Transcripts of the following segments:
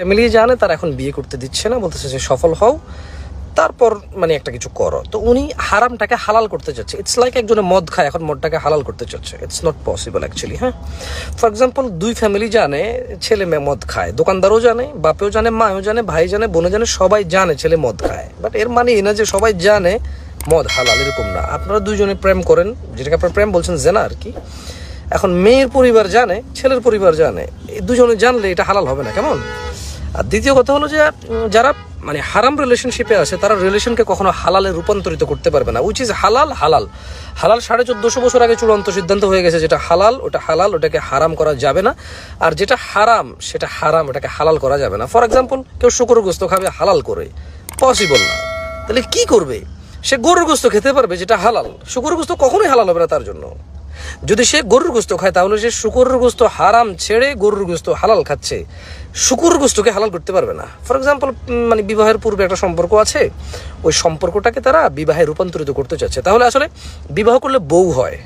Family জানে, তার এখন বিয়ে করতে দিচ্ছে না, বলতেছে যে সফল হও। তারপর মানে একটা কিছু করো। তো উনি হারামটাকে হালাল করতে চাচ্ছে। ইটস লাইক একজনে মদ খায়, এখন মদটাকে হালাল করতে চাচ্ছে। ইটস নট পসিবল অ্যাকচুয়ালি হ্যাঁ? ফর এক্সাম্পল দুই ফ্যামিলি জানে, ছেলে মেয়ে মদ খায়। দোকানদারও জানে, বাপেও জানে মাও জানে, ভাই জানে বোনে জানে, সবাই জানে ছেলে মদ খায়। বাট এর মানে এই না যে সবাই জানে, মদ হালাল এরকম না। আপনারা দুইজনে প্রেম করেন, যেটাকে আপনারা প্রেম বলছেন জেনা আর কি। এখন মেয়ের পরিবার জানে, ছেলের পরিবার জানে। দুজনে জানলে এটা হালাল হবে না, কেমন? আর দ্বিতীয় কথা হলো যে যারা মানে হারাম রিলেশনশিপে আছে, তারা রিলেশনকে কখনো হালালে রূপান্তরিত করতে পারবে না উইচ ইজ হালাল হালাল। হালাল সাড়ে চোদ্দশো বছর আগে চূড়ান্ত সিদ্ধান্ত হয়ে গেছে যেটা হালাল, ওটা হালাল, ওটাকে হারাম করা যাবে না। আর যেটা হারাম, সেটা হারাম, ওটাকে হালাল করা যাবে না। ফর এক্সাম্পল কেউ শুকর গোস্ত খাবে হালাল করে। পসিবল না। তাহলে কি করবে? সে গরুর গোস্ত খেতে পারবে যেটা হালাল। শুকর গোস্ত কখনোই হালাল হবে না তার জন্য। যদি সে গরুর গোস্ত খায়, তাহলে সে শুকুরের গোস্ত হারাম ছেড়ে গরুর গোস্ত হালাল খাচ্ছে। শুকুর গোস্তকে হালাল করতে পারবে না। ফর এক্সাম্পল মানে বিবাহের পূর্বে একটা সম্পর্ক আছে, ওই সম্পর্কটাকে তারা বিবাহে রূপান্তরিত করতে চাচ্ছে। তাহলে আসলে বিবাহ করলে বউ হয়।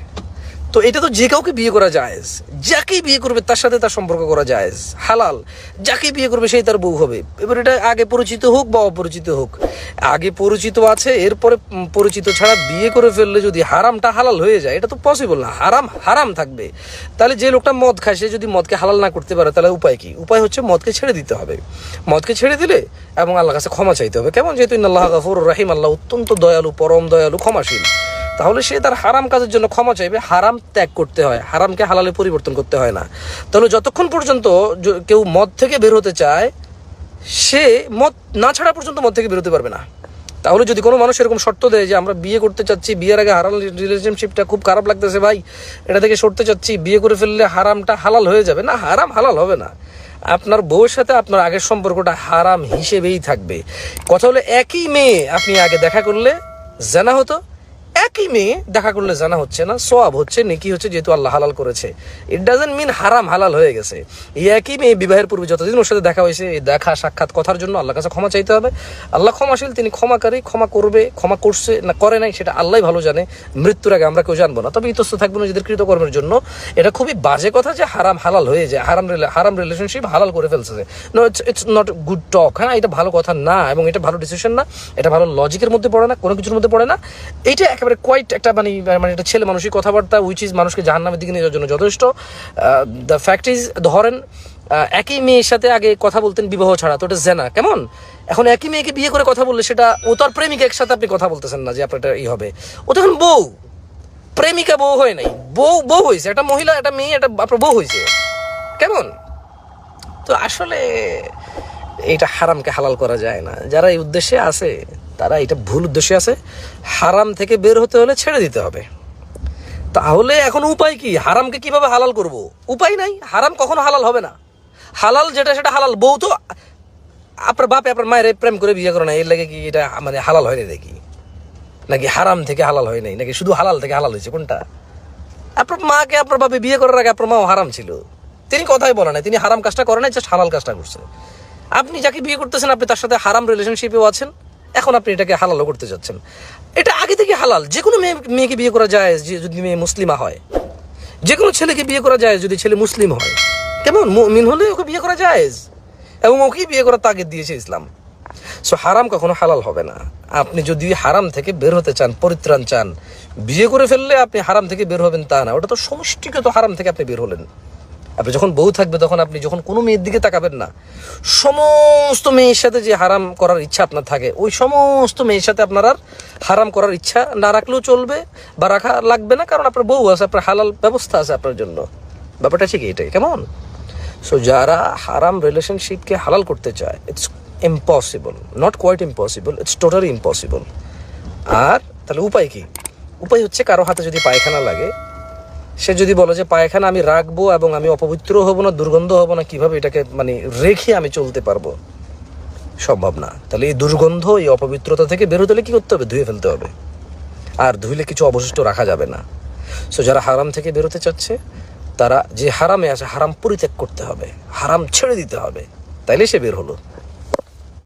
তো এটা তো যে কাউকে বিয়ে করা যায় যাকেই বিয়ে করবে, তার সাথে তার সম্পর্ক করা যায় হালাল। যাকে বিয়ে করবে, সেই তার বউ হবে। এবার এটা আগে পরিচিত হোক বা অপরিচিত হোক। আগে পরিচিত আছে, এরপরে পরিচিত ছাড়া বিয়ে করে ফেললে যদি হারামটা হালাল হয়ে যায়, এটা তো পসিবল না। হারাম হারাম থাকবে। তাহলে যে লোকটা মদ খায়, সে যদি মদকে হালাল না করতে পারে, তাহলে উপায় কি? উপায় হচ্ছে মদকে ছেড়ে দিতে হবে। মদকে ছেড়ে দিলে এবং আল্লাহ কাছে ক্ষমা চাইতে হবে। কেমন? যেহেতু আল্লাহ গাফুর রাহিম, আল্লাহ অত্যন্ত দয়ালু, পরম দয়ালু, ক্ষমাশীল। তাহলে সে তার হারাম কাজের জন্য ক্ষমা চাইবে, হারাম ত্যাগ করতে হয়, হারামকে হালালে পরিবর্তন করতে হয় না। তাহলে যতক্ষণ পর্যন্ত কেউ মদ থেকে বের হতে চায়, সে মদ না ছাড়া পর্যন্ত মদ থেকে বেরোতে পারবে না। তাহলে যদি কোনো মানুষ এরকম শর্ত দেয় যে আমরা বিয়ে করতে চাচ্ছি, বিয়ের আগে হারাম রিলেশনশিপটা খুব খারাপ লাগতেছে ভাই, এটা থেকে সরতে চাচ্ছি, বিয়ে করে ফেললে হারামটা হালাল হয়ে যাবে না? হারাম হালাল হবে না। আপনার বউয়ের সাথে আপনার আগের সম্পর্কটা হারাম হিসেবেই থাকবে। কথা হলো একই মেয়ে আপনি আগে দেখা করলে জানা হতো একই মেয়ে দেখা করলে জানা হচ্ছে না, সোয়াব হচ্ছে, নেকি হচ্ছে, যেহেতু আল্লাহ হালাল করেছে। ইট ডাজেন্ট মিন হারাম, হালাল হয়ে গেছে। এই একই মেয়ে বিবাহের পূর্বে যতদিন ওর সাথে দেখা হয়েছে, এই দেখা, সাক্ষাৎ কথার জন্য আল্লাহর কাছে ক্ষমা চাইতে হবে। আল্লাহ ক্ষমাশীল, তিনি ক্ষমাকারী, ক্ষমা করবে, ক্ষমা করছে না, করে নাই, সেটা আল্লাহ ভালো জানে। মৃত্যুর আগে আমরা কেউ জানব না। তবে ইতস্ত থাকব নিজেদের কৃতকর্মের জন্য। এটা খুবই বাজে কথা যে হারাম, হালাল হয়ে যায়। হারাম হারাম রিলেশনশিপ হালাল করে ফেলছে। No it's not good talk হ্যাঁ এটা ভালো কথা না, এবং এটা ভালো ডিসিশন না। এটা ভালো লজিকের মধ্যে পড়ে না, কোনো কিছুর মধ্যে পড়ে না। এইটা একেবারে কোয়াইট একটা মানে মানে এটা ছেলে মানুষই কথাবার্তা উইচ ইজ মানুষকে জাহান্নামের দিকে নিয়ে জন্য যথেষ্ট। দ্য ফ্যাক্ট ইজ ধরেন একই মেয়ের সাথে আগে কথা বলতেন বিবাহ ছাড়া, তো এটা জেনা, কেমন? এখন একই মেয়েকে বিয়ে করে কথা বললে সেটা, ও তার প্রেমিকা একসাথে আপনি কথা বলতেছেন না যে আপনার এটা ই হবে। ও তখন বউ, প্রেমিকা বউ হয় নাই, বউ বউ হয়েছে একটা মহিলা, একটা মেয়ে, একটা আপনার বউ হয়েছে কেমন? তো আসলে এটা হারামকে হালাল করা যায় না, যারা এই উদ্দেশ্যে আছে তারা এটা ভুল উদ্দেশ্যে আছে। হারাম থেকে বের হতে হলে ছেড়ে দিতে হবে। তাহলে এখন উপায় কি? হারামকে কীভাবে হালাল করব? উপায় নাই। হারাম কখনো হালাল হবে না। হালাল যেটা, সেটা হালাল। বউ তো আপনার বাপে আপনার মায়ের প্রেম করে বিয়ে করে না এর লাগে কি এটা মানে হালাল হয়নি নাকি? নাকি হারাম থেকে হালাল হয় নাই? নাকি শুধু হালাল থেকে হালাল হয়েছে? কোনটা? আপনার মাকে আপনার বাপে বিয়ে করার আগে আপনার মাও হারাম ছিল। তিনি কথাই বলে না তিনি হারাম কাজটা করে নাই, জাস্ট হালাল কাজটা করছে। আপনি যাকে বিয়ে করতেছেন, আপনি তার সাথে হারাম রিলেশনশিপেও আছেন। এখন আপনি এটাকে হালালও করতে যাচ্ছেন। এটা আগে থেকে হালাল। যে কোনো মেয়ে মেয়েকে বিয়ে করা যায় যদি মেয়ে মুসলিমা হয়। যে কোনো ছেলেকে বিয়ে করা যায় যদি ছেলে মুসলিম হয়। কেমন? মিন হলে ওকে বিয়ে করা যায়। এবং ওকেই বিয়ে করার তাগিদ দিয়েছে ইসলাম। সো হারাম কখনো হালাল হবে না। আপনি যদি হারাম থেকে বের হতে চান, পরিত্রাণ চান, বিয়ে করে ফেললে আপনি হারাম থেকে বের হবেন তা না। ওটা তো সমষ্টিগত হারাম থেকে আপনি বের হলেন। আপনি যখন বউ থাকবে তখন আপনি যখন কোনো মেয়ের দিকে তাকাবেন না, সমস্ত মেয়ের সাথে যে হারাম করার ইচ্ছা আপনার থাকে, ওই সমস্ত মেয়ের সাথে আপনার আর হারাম করার ইচ্ছা না রাখলেও চলবে বা রাখা লাগবে না, কারণ আপনার বউ আছে, আপনার হালাল ব্যবস্থা আছে আপনার জন্য। ব্যাপারটা ঠিক এটাই, কেমন? সো যারা হারাম রিলেশনশিপকে হালাল করতে চায় it's impossible not quite impossible it's totally impossible আর তাহলে উপায় কি? উপায় হচ্ছে কারও হাতে যদি পায়খানা লাগে সে যদি বলে যে পায়খানা আমি রাখব এবং আমি অপবিত্র হব না, দুর্গন্ধ হব না, কীভাবে এটাকে মানে রেখে আমি চলতে পারব? সম্ভব না। তাহলে এই দুর্গন্ধ, এই অপবিত্রতা থেকে বেরোতে হলে কি করতে হবে? ধুয়ে ফেলতে হবে। আর ধুইলে কিছু অবশিষ্ট রাখা যাবে না। সো যারা হারাম থেকে বেরোতে চাচ্ছে, তারা যে হারামে আছে, হারাম পরিত্যাগ করতে হবে। হারাম ছেড়ে দিতে হবে। তাইলে সে বের হলো।